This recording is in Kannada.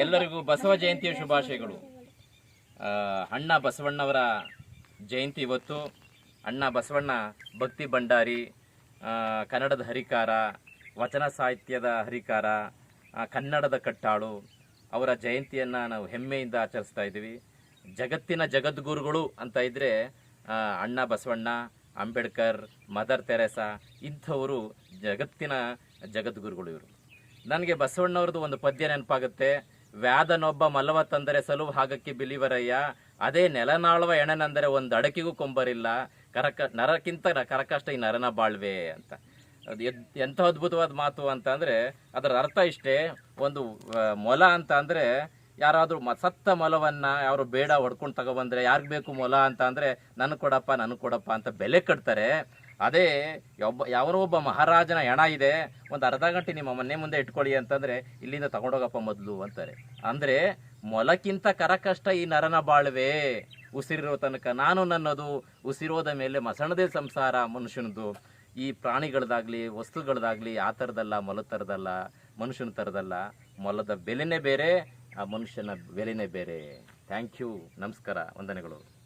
ಎಲ್ಲರಿಗೂ ಬಸವ ಜಯಂತಿಯ ಶುಭಾಶಯಗಳು. ಅಣ್ಣ ಬಸವಣ್ಣವರ ಜಯಂತಿ ಇವತ್ತು. ಅಣ್ಣ ಬಸವಣ್ಣ ಭಕ್ತಿ ಭಂಡಾರಿ ಕನ್ನಡದ ಹರಿಕಾರ, ವಚನ ಸಾಹಿತ್ಯದ ಹರಿಕಾರ ಕನ್ನಡದ ಕಟ್ಟಾಳು. ಅವರ ಜಯಂತಿಯನ್ನು ನಾವು ಹೆಮ್ಮೆಯಿಂದ ಆಚರಿಸ್ತಾ ಇದ್ದೀವಿ. ಜಗತ್ತಿನ ಜಗದ್ಗುರುಗಳು ಅಂತ ಇದ್ದರೆ ಅಣ್ಣ ಬಸವಣ್ಣ, ಅಂಬೇಡ್ಕರ್, ಮದರ್ ತೆರೆಸಾ, ಇಂಥವರು ಜಗತ್ತಿನ ಜಗದ್ಗುರುಗಳು ಇವರು. ನನಗೆ ಬಸವಣ್ಣವ್ರದ್ದು ಒಂದು ಪದ್ಯ ನೆನಪಾಗುತ್ತೆ. ವ್ಯಾದನೊಬ್ಬ ಮಲವ ತಂದರೆ ಸಲುವು ಹಾಗಕ್ಕೆ ಬಿಲಿವರಯ್ಯ, ಅದೇ ನೆಲನಾಳುವ ಎಣನಂದರೆ ಒಂದು ಅಡಕಿಗೂ ಕೊಂಬರಿಲ್ಲ, ಕರಕ, ನರಕ್ಕಿಂತ ಕರಕಷ್ಟ ಈ ನರನ ಬಾಳ್ವೆ ಅಂತ. ಅದು ಎಂಥ ಅದ್ಭುತವಾದ ಮಾತು ಅಂತ ಅಂದರೆ ಅದರ ಅರ್ಥ ಇಷ್ಟೇ, ಒಂದು ಮೊಲ ಅಂತ ಅಂದರೆ ಯಾರಾದರೂ ಮ, ಸತ್ತ ಮೊಲವನ್ನು ಯಾರು ಬೇಡ ಹೊಡ್ಕೊಂಡು ತಗೊಬಂದರೆ, ಯಾರಿಗೆ ಬೇಕು ಮೊಲ ಅಂತ ಅಂದರೆ ನನಗೆ ಕೊಡಪ್ಪ ನನಗೆ ಕೊಡಪ್ಪ ಅಂತ ಬೆಲೆ ಕಟ್ತಾರೆ ಅದೇ, ಒಬ್ಬ ಯಾವನೋ ಒಬ್ಬ ಮಹಾರಾಜನ ಹೆಣ ಇದೆ. ಒಂದು ಅರ್ಧ ಗಂಟೆ ನಿಮ್ಮ ಮನೆ ಮುಂದೆ ಇಟ್ಕೊಳ್ಳಿ ಅಂತಂದ್ರೆ ಇಲ್ಲಿಂದ ತಗೊಂಡೋಗಪ್ಪ ಮೊದಲು ಅಂತಾರೆ. ಅಂದ್ರೆ, ಮೊಲಕ್ಕಿಂತ ಕರಕಷ್ಟ ಈ ನರನ ಬಾಳ್ವೆ. ಉಸಿರಿರೋ ತನಕ ನಾನು ನನ್ನದು, ಉಸಿರೋದ ಮೇಲೆ ಮಸಣದೇ ಸಂಸಾರ ಮನುಷ್ಯನದು. ಈ ಪ್ರಾಣಿಗಳದಾಗ್ಲಿ, ವಸ್ತುಗಳದಾಗ್ಲಿ ಆ ಥರದಲ್ಲ ಮೊಲ ಥರದಲ್ಲ ಮನುಷ್ಯನ ಥರದಲ್ಲ ಮೊಲದ ಬೆಲೆನೇ ಬೇರೆ, ಆ ಮನುಷ್ಯನ ಬೆಲೆನೇ ಬೇರೆ. ಥ್ಯಾಂಕ್ ಯು, ನಮಸ್ಕಾರ, ವಂದನೆಗಳು.